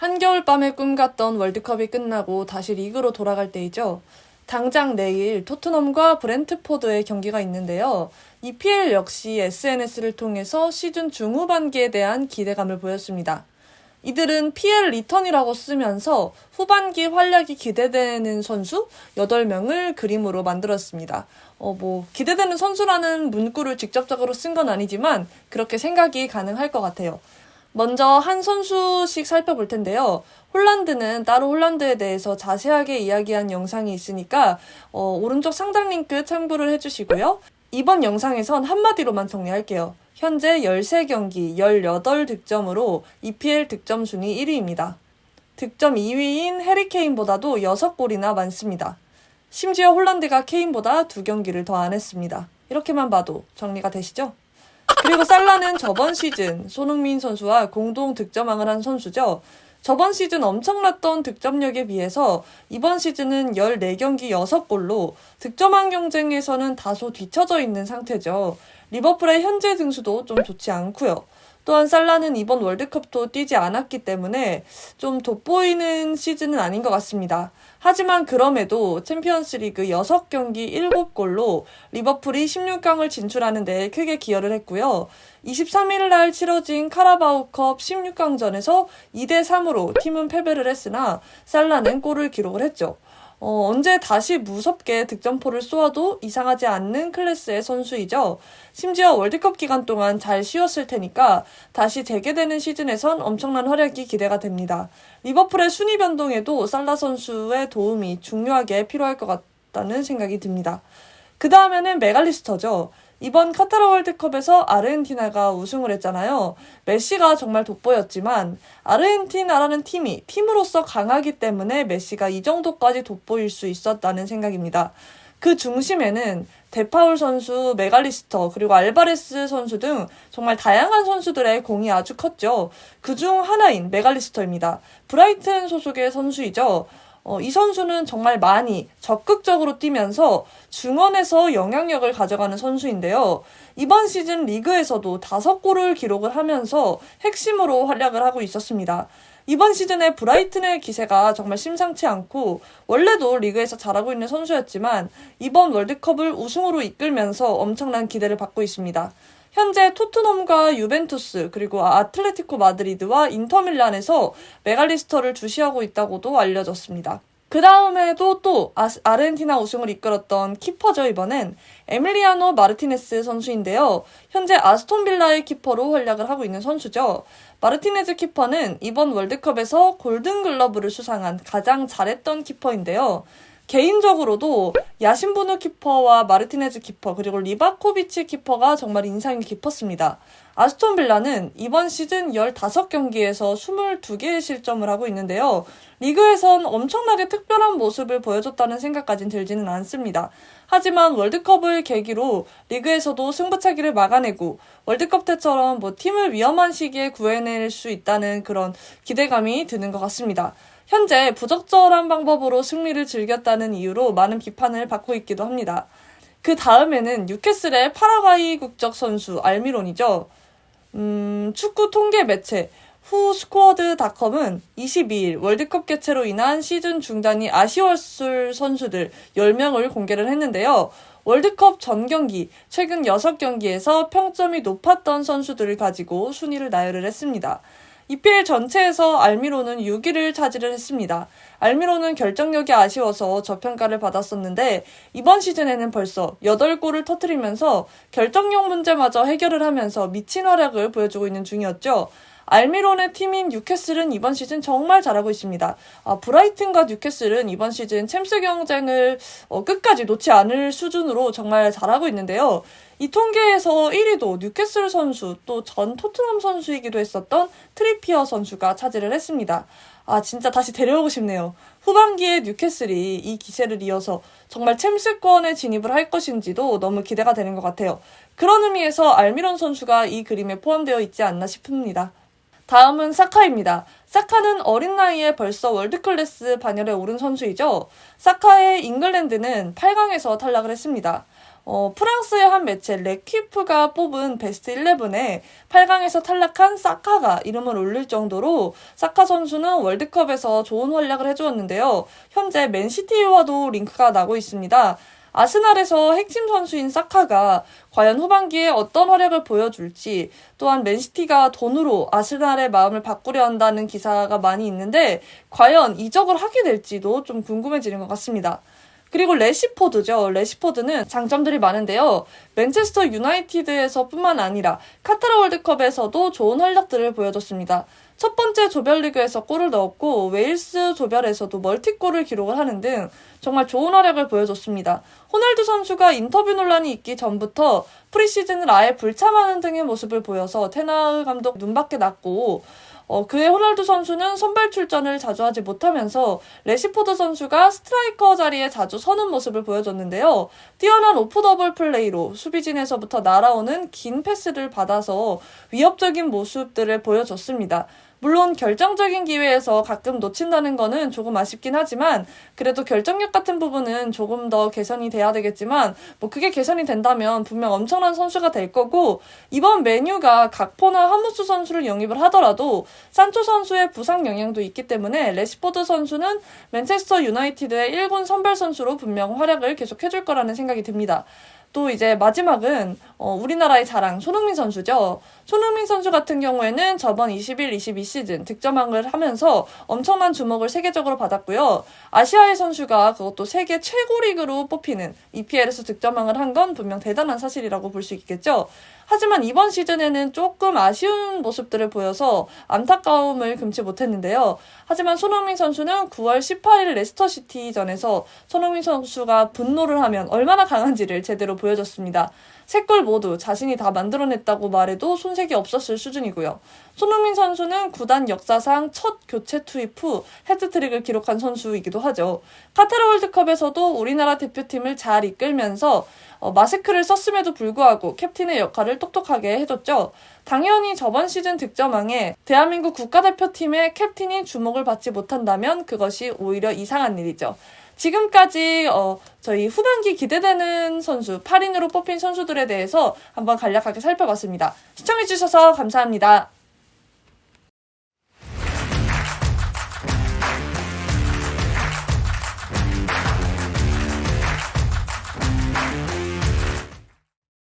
한겨울 밤의 꿈 같던 월드컵이 끝나고 다시 리그로 돌아갈 때이죠. 당장 내일 토트넘과 브렌트포드의 경기가 있는데요. EPL 역시 SNS를 통해서 시즌 중후반기에 대한 기대감을 보였습니다. 이들은 PL 리턴이라고 쓰면서 후반기 활약이 기대되는 선수 8명을 그림으로 만들었습니다. 어, 뭐, 기대되는 선수라는 문구를 직접적으로 쓴 건 아니지만 그렇게 생각이 가능할 것 같아요. 먼저 한 선수씩 살펴볼 텐데요. 홀란드는 따로 홀란드에 대해서 자세하게 이야기한 영상이 있으니까 어, 오른쪽 상단 링크 참고를 해주시고요. 이번 영상에선 한마디로만 정리할게요. 현재 13경기 18득점으로 EPL 득점 순위 1위입니다. 득점 2위인 해리케인보다도 6골이나 많습니다. 심지어 홀란드가 케인보다 두 경기를 더 안 했습니다. 이렇게만 봐도 정리가 되시죠? 그리고 살라는 저번 시즌 손흥민 선수와 공동 득점왕을 한 선수죠. 저번 시즌 엄청났던 득점력에 비해서 이번 시즌은 14경기 6골로 득점왕 경쟁에서는 다소 뒤처져 있는 상태죠. 리버풀의 현재 등수도 좀 좋지 않고요. 또한 살라는 이번 월드컵도 뛰지 않았기 때문에 좀 돋보이는 시즌은 아닌 것 같습니다. 하지만 그럼에도 챔피언스 리그 6경기 7골로 리버풀이 16강을 진출하는 데 크게 기여를 했고요. 23일 날 치러진 카라바오컵 16강전에서 2대 3으로 팀은 패배를 했으나 살라는 골을 기록을 했죠. 어, 언제 다시 무섭게 득점포를 쏘아도 이상하지 않는 클래스의 선수이죠. 심지어 월드컵 기간 동안 잘 쉬었을 테니까 다시 재개되는 시즌에선 엄청난 활약이 기대가 됩니다. 리버풀의 순위 변동에도 살라 선수의 도움이 중요하게 필요할 것 같다는 생각이 듭니다. 그 다음에는 메갈리스터죠. 이번 카타르 월드컵에서 아르헨티나가 우승을 했잖아요. 메시가 정말 돋보였지만 아르헨티나라는 팀이 팀으로서 강하기 때문에 메시가 이 정도까지 돋보일 수 있었다는 생각입니다. 그 중심에는 데파울 선수, 메갈리스터, 그리고 알바레스 선수 등 정말 다양한 선수들의 공이 아주 컸죠. 그 중 하나인 메갈리스터입니다. 브라이튼 소속의 선수이죠. 어, 이 선수는 정말 많이 적극적으로 뛰면서 중원에서 영향력을 가져가는 선수인데요. 이번 시즌 리그에서도 다섯 골을 기록을 하면서 핵심으로 활약을 하고 있었습니다. 이번 시즌에 브라이튼의 기세가 정말 심상치 않고 원래도 리그에서 잘하고 있는 선수였지만 이번 월드컵을 우승으로 이끌면서 엄청난 기대를 받고 있습니다. 현재 토트넘과 유벤투스 그리고 아틀레티코 마드리드와 인터밀란에서 메갈리스터를 주시하고 있다고도 알려졌습니다. 그 다음에도 또 아, 르헨티나 우승을 이끌었던 키퍼죠 이번엔 에밀리아노 마르티네스 선수인데요. 현재 아스톤 빌라의 키퍼로 활약을 하고 있는 선수죠. 마르티네즈 키퍼는 이번 월드컵에서 골든글러브를 수상한 가장 잘했던 키퍼인데요. 개인적으로도 야신보누 키퍼와 마르티네즈 키퍼 그리고 리바코비치 키퍼가 정말 인상이 깊었습니다. 아스톤 빌라는 이번 시즌 15경기에서 22개의 실점을 하고 있는데요. 리그에선 엄청나게 특별한 모습을 보여줬다는 생각까진 들지는 않습니다. 하지만 월드컵을 계기로 리그에서도 승부차기를 막아내고 월드컵 때처럼 뭐 팀을 위험한 시기에 구해낼 수 있다는 그런 기대감이 드는 것 같습니다. 현재 부적절한 방법으로 승리를 즐겼다는 이유로 많은 비판을 받고 있기도 합니다. 그 다음에는 뉴캐슬의 파라과이 국적 선수 알미론이죠. 음, 축구 통계 매체 후스쿼드닷컴은 22일 월드컵 개최로 인한 시즌 중단이 아쉬웠을 선수들 10명을 공개를 했는데요. 월드컵 전 경기, 최근 6경기에서 평점이 높았던 선수들을 가지고 순위를 나열을 했습니다. EPL 전체에서 알미로는 6위를 차지를 했습니다. 알미로는 결정력이 아쉬워서 저평가를 받았었는데 이번 시즌에는 벌써 8골을 터트리면서 결정력 문제마저 해결을 하면서 미친 활약을 보여주고 있는 중이었죠. 알미론의 팀인 뉴캐슬은 이번 시즌 정말 잘하고 있습니다. 아, 브라이튼과 뉴캐슬은 이번 시즌 챔스 경쟁을 어, 끝까지 놓지 않을 수준으로 정말 잘하고 있는데요. 이 통계에서 1위도 뉴캐슬 선수 또 전 토트넘 선수이기도 했었던 트리피어 선수가 차지를 했습니다. 아 진짜 다시 데려오고 싶네요. 후반기에 뉴캐슬이 이 기세를 이어서 정말 챔스권에 진입을 할 것인지도 너무 기대가 되는 것 같아요. 그런 의미에서 알미론 선수가 이 그림에 포함되어 있지 않나 싶습니다. 다음은 사카입니다. 사카는 어린 나이에 벌써 월드클래스 반열에 오른 선수이죠. 사카의 잉글랜드는 8강에서 탈락을 했습니다. 어, 프랑스의 한 매체 레퀴프가 뽑은 베스트 11에 8강에서 탈락한 사카가 이름을 올릴 정도로 사카 선수는 월드컵에서 좋은 활약을 해주었는데요. 현재 맨시티와도 링크가 나고 있습니다. 아스날에서 핵심 선수인 사카가 과연 후반기에 어떤 활약을 보여줄지 또한 맨시티가 돈으로 아스날의 마음을 바꾸려 한다는 기사가 많이 있는데 과연 이적을 하게 될지도 좀 궁금해지는 것 같습니다. 그리고 레시포드죠. 레시포드는 장점들이 많은데요. 맨체스터 유나이티드에서 뿐만 아니라 카타르 월드컵에서도 좋은 활약들을 보여줬습니다. 첫 번째 조별리그에서 골을 넣었고 웨일스 조별에서도 멀티골을 기록을 하는 등 정말 좋은 활약을 보여줬습니다. 호날두 선수가 인터뷰 논란이 있기 전부터 프리시즌을 아예 불참하는 등의 모습을 보여서 테나흐 감독 눈밖에 났고 어, 그의 호날두 선수는 선발 출전을 자주 하지 못하면서 레시포드 선수가 스트라이커 자리에 자주 서는 모습을 보여줬는데요. 뛰어난 오프 더블 플레이로 수비진에서부터 날아오는 긴 패스를 받아서 위협적인 모습들을 보여줬습니다. 물론 결정적인 기회에서 가끔 놓친다는 거는 조금 아쉽긴 하지만 그래도 결정력 같은 부분은 조금 더 개선이 돼야 되겠지만 뭐 그게 개선이 된다면 분명 엄청난 선수가 될 거고 이번 메뉴가 각포나 하무스 선수를 영입을 하더라도 산초 선수의 부상 영향도 있기 때문에 레시포드 선수는 맨체스터 유나이티드의 1군 선발 선수로 분명 활약을 계속 해줄 거라는 생각이 듭니다. 또 이제 마지막은 어, 우리나라의 자랑 손흥민 선수죠. 손흥민 선수 같은 경우에는 저번 21, 22 시즌 득점왕을 하면서 엄청난 주목을 세계적으로 받았고요. 아시아의 선수가 그것도 세계 최고 리그로 뽑히는 EPL에서 득점왕을 한 건 분명 대단한 사실이라고 볼 수 있겠죠. 하지만 이번 시즌에는 조금 아쉬운 모습들을 보여서 안타까움을 금치 못했는데요. 하지만 손흥민 선수는 9월 18일 레스터 시티전에서 손흥민 선수가 분노를 하면 얼마나 강한지를 제대로 보여줬습니다. 세 골 모두 자신이 다 만들어냈다고 말해도 손색이 없었을 수준이고요. 손흥민 선수는 구단 역사상 첫 교체 투입 후 헤드트릭을 기록한 선수이기도 하죠. 카타르 월드컵에서도 우리나라 대표팀을 잘 이끌면서 어, 마스크를 썼음에도 불구하고 캡틴의 역할을 똑똑하게 해줬죠. 당연히 저번 시즌 득점왕에 대한민국 국가대표팀의 캡틴이 주목을 받지 못한다면 그것이 오히려 이상한 일이죠. 지금까지 어, 저희 후반기 기대되는 선수, 8인으로 뽑힌 선수들에 대해서 한번 간략하게 살펴봤습니다. 시청해주셔서 감사합니다.